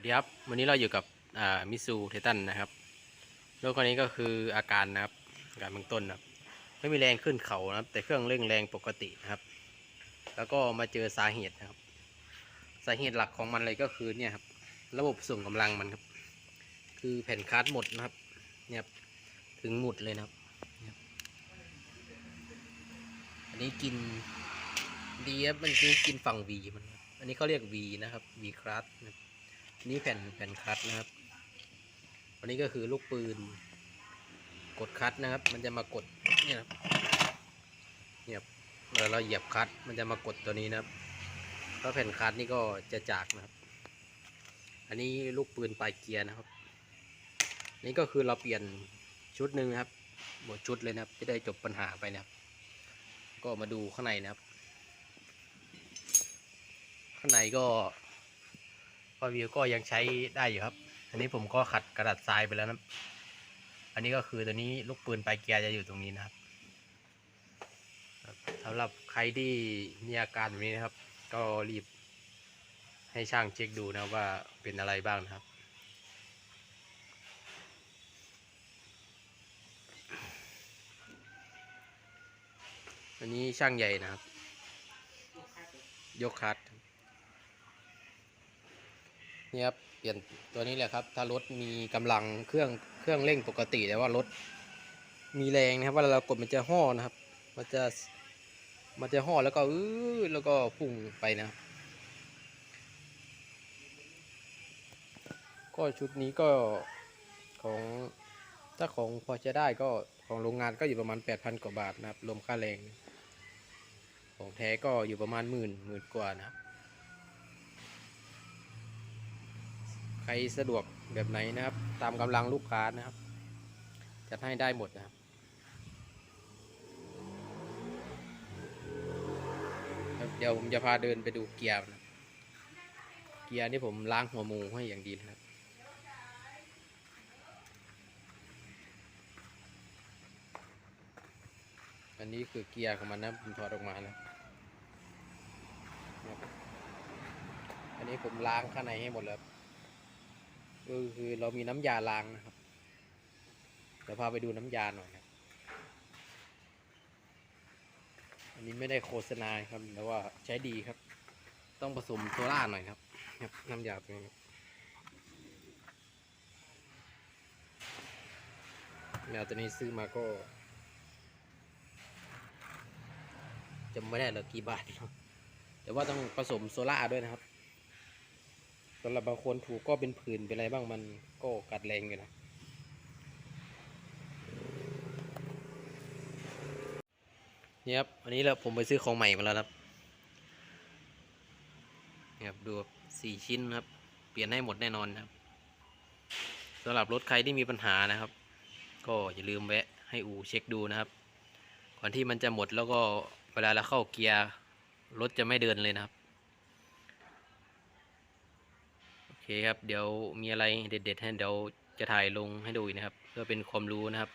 วัสดีครับ วันนี้เราอยู่กับมิซูเทตันนะครับรถคันนี้ก็คืออาการนะครับอาการเบื้องต้นนะครับไม่มีแรงขึ้นเขานะครับ แต่เครื่องเร่งแรงปกตินะครับ แล้วก็มาเจอสาเหตุนะครับ สาเหตุหลักของมันเลยก็คือเนี่ยครับระบบส่งกำลังมันครับ คือแผ่นคาร์ดหมดนะครับ เนี่ยถึงหมดเลยนะครับ อันนี้กินดีครับมันกินกินฝั่ง V มัน อันนี้เขาเรียก V นะครับ V คลัสนะครับ นี่แผ่นแผ่นคัตนะครับ อันนี้ก็คือลูกปืน กดคัตนะครับ มันจะมากดเนี่ยครับเนี่ยครับเวลาเราเหยียบคัตมันจะมากดตัวนี้นะครับเพราะแผ่นคัตนี่ก็จะจากนะครับ อันนี้ลูกปืนปลายเกียร์นะครับ นี่ก็คือเราเปลี่ยนชุดหนึ่งนะครับหมดชุดเลยนะครับจะได้จบปัญหาไปนะครับ ก็มาดูข้างในนะครับ ข้างในก็ พอวิวก็ยังใช้ได้อยู่ครับ อันนี้ผมก็ขัดกระดาษทรายไปแล้วนะ อันนี้ก็คือตัวนี้ลูกปืนปลายเกียร์จะอยู่ตรงนี้นะครับครับสำหรับใครที่มีอาการแบบนี้นะครับ ก็รีบให้ช่างเช็คดูนะว่าเป็นอะไรบ้างนะครับ อันนี้ช่างใหญ่นะครับ ยกคัด นี่ครับเปลี่ยนตัวนี้แหละครับ ถ้ารถมีกำลังเครื่องเครื่องเร่งปกติแต่ว่ารถมีแรงนะครับเวลาเรากดมันจะห่อนะครับ มันจะมันจะห่อแล้วก็อื้อแล้วก็พุ่งไปนะ ก็ชุดนี้ก็ของถ้าของพอจะได้ก็ของโรงงานก็อยู่ประมาณ 8,000 กว่าบาทนะครับรวมค่าแรง ของแท้ก็อยู่ประมาณหมื่นหมื่นกว่านะครับ ใค รสะดวกแบบไหนนะครับ ตามกำลังลูกค้านะครับ จัดให้ได้หมดนะครับเดี๋ยวผมจะพาเดินไปดูเกียร์นะเกียร์นี่ผมล้างหัวมูให้อย่างดีนะครับอันนี้คือเกียร์ของมันนะผมถอดออกมานะอันนี้ผมล้างข้างในให้หมดแล้ว ก็คือเรามีน้ำยาล้างนะครับเดี๋ยวพาไปดูน้ำยาหน่อยนะอันนี้ไม่ได้โฆษณาครับแต่ว่าใช้ดีครับ ต้องผสมโซล่าหน่อยครับครับน้ำยาตัวนี้แมวตัวนี้ซื้อมาก็จำไม่ได้หรอกกี่บาทแต่ว่าต้องผสมโซล่าด้วยนะครับ สำหรับบางคนถูกก็เป็นผื่นเป็นอะไรบ้างมันก็กัดแรงอยู่นะนี่ครับอันนี้เราผมไปซื้อของใหม่มาแล้วครับนี่ครับดูสี่ชิ้นครับ เปลี่ยนให้หมดแน่นอนนะครับสำหรับรถใครที่มีปัญหานะครับ ก็อย่าลืมแวะให้อูเช็คดูนะครับ ก่อนที่มันจะหมดแล้วก็เวลาเราเข้าเกียร์รถจะไม่เดินเลยนะครับ โอเค ครับ เดี๋ยวมีอะไรเด็ดๆให้เดี๋ยวจะถ่ายลงให้ดูอีกนะครับ เพื่อเป็นความรู้นะครับ